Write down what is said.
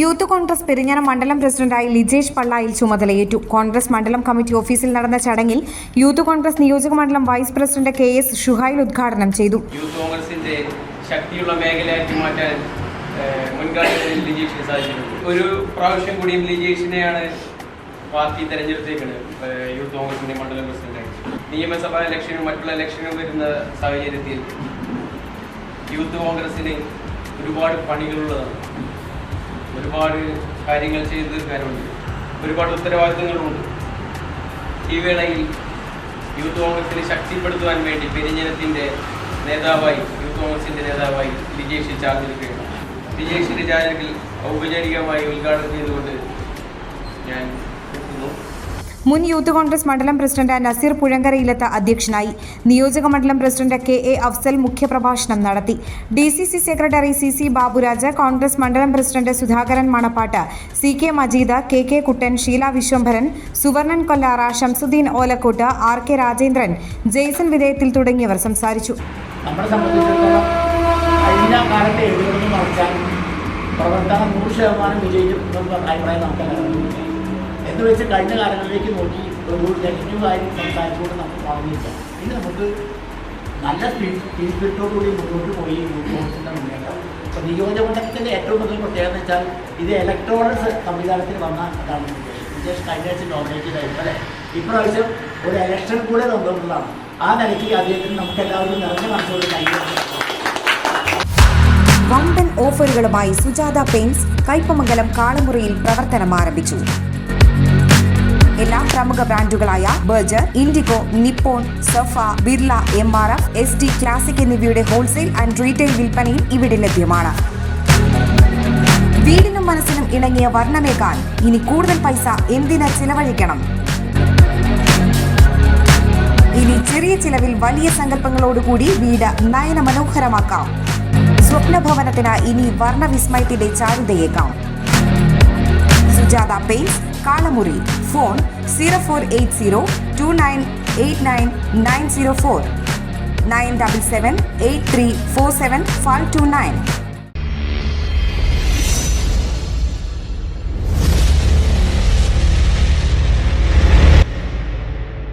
Youth Congress Perinjanam മണ്ഡലം പ്രസിഡന്റായി ലിജേഷ് പള്ളായിൽ ചുമതലയേറ്റു. കോൺഗ്രസ് മണ്ഡലം കമ്മിറ്റി ഓഫീസിൽ നടന്ന ചടങ്ങിൽ യൂത്ത് കോൺഗ്രസ് നിയോജക മണ്ഡലം vice president K S Shuhail ഉദ്ഘാടനം ചെയ്തു. യൂത്ത് കോൺഗ്രസിന്റെ ശക്തിയുള്ള മേഖലയാക്കി മാറ്റാൻ മുൻകാലങ്ങളിൽ ലിജീഷിന് സാധിച്ചിട്ടുണ്ട്. ഒരു പ്രാവശ്യം കൂടിയും ലിജേഷിനെയാണ് പാർട്ടി തെരഞ്ഞെടുത്തേക്കുന്നത് യൂത്ത് കോൺഗ്രസിന്റെ മണ്ഡലം പ്രസിഡന്റായി. നിയമസഭാ ഇലക്ഷനും മറ്റുള്ള ഇലക്ഷനും വരുന്ന സാഹചര്യത്തിൽ യൂത്ത് കോൺഗ്രസിന് ഒരുപാട് പണികളുള്ളതാണ്. ഒരുപാട് കാര്യങ്ങൾ ചെയ്തു തീർക്കാനുണ്ട് ഒരുപാട് ഉത്തരവാദിത്തങ്ങളുമുണ്ട് ഈ വേളയിൽ യൂത്ത് കോൺഗ്രസിനെ ശക്തിപ്പെടുത്തുവാൻ വേണ്ടി പെരിഞ്ഞനത്തിന്റെ നേതാവായി യൂത്ത് കോൺഗ്രസിന്റെ നേതാവായി ലിജേഷ് ചാർജിരിക്കുകയാണ് ലിജേഷിന്റെ ചാനലിൽ ഔപചാരികമായി ഉദ്ഘാടനം ചെയ്തുകൊണ്ട് ഞാൻ മുൻ യൂത്ത് കോൺഗ്രസ് മണ്ഡലം പ്രസിഡന്റ് നസീർ പുഴങ്കരയിലത്ത് അധ്യക്ഷനായി. നിയോജക മണ്ഡലം പ്രസിഡന്റ് കെ എ അഫ്സൽ മുഖ്യപ്രഭാഷണം നടത്തി. D C C secretary C C Baburaj Congress മണ്ഡലം president Sudhakaran Manappattu C K Majeed K K Kuttan Sheela Vishwambharan Suvarnan Kollara Shamsuddin Olakkottu R K Rajendran Jaison വിധേയത്തിൽ തുടങ്ങിയവർ സംസാരിച്ചു. പ്രവർത്തനം നൂറ് ശതമാനം വിജയിച്ചിട്ടുണ്ടെന്ന അഭിപ്രായം നമുക്ക് എന്ന് വെച്ച് കഴിഞ്ഞ കാലങ്ങളിലേക്ക് നോക്കി ഒരു നെഗറ്റീവ് കാര്യം സംസാരിച്ചുകൊണ്ട് നമുക്ക് പറഞ്ഞിട്ട് ഇനി നമുക്ക് നല്ല സ്പിരിറ്റോടുകൂടി മുന്നോട്ട് പോയി മുന്നോട്ടിന്റെ മുന്നേറ്റം ഏറ്റവും വലിയ പ്രത്യേകത എന്ന് വെച്ചാൽ ഇത് ഇലക്ട്രോണിക് സംവിധാനത്തിൽ വന്ന അതാണ് വിജേഷ് കഴിഞ്ഞ ആഴ്ച നോമിനേറ്റ് ചെയ്തത് ഇപ്രാവശ്യം ഒരു ഇലക്ഷൻ കൂടെ നോക്കുന്നതാണ് ആ നിലയ്ക്ക് അദ്ദേഹത്തിന് നമുക്ക് എല്ലാവർക്കും നിറഞ്ഞ മനസ്സോട് കൈകൊടുക്കാം വമ്പൻ ഓഫറുകളുമായി സുജാത പെയിന്റ്സ് കൈപ്പമംഗലം കാളമുറിയിൽ പ്രവർത്തനം ആരംഭിച്ചു. എല്ലാ പ്രമുഖ ബ്രാൻഡുകളായ ബർജർ ഇൻഡിഗോ നിപ്പോൺ സഫ Birla M R F S D classic എന്നിവയുടെ ഹോൾസെയിൽ ആൻഡ് റീറ്റെയിൽ വിൽപ്പനയും ഇവിടെ ലഭ്യമാണ്. വീടിനും മനസ്സിനും ഇണങ്ങിയ വർണമേക്കാൻ ഇനി കൂടുതൽ പൈസ എന്തിന് ചിലവഴിക്കണം? ഇനി ചെറിയ ചിലവിൽ വലിയ സങ്കല്പങ്ങളോടുകൂടി വീട് നയന മനോഹരമാക്കാം സ്വപ്നഭവനത്തിന് ഇനി വർണവിസ്മയത്തിന്റെ ചാരുതയേക്കാം Sujatha paints Kalamuri phone zero four eight zero two nine eight nine nine zero four nine double seven eight three four seven five two nine.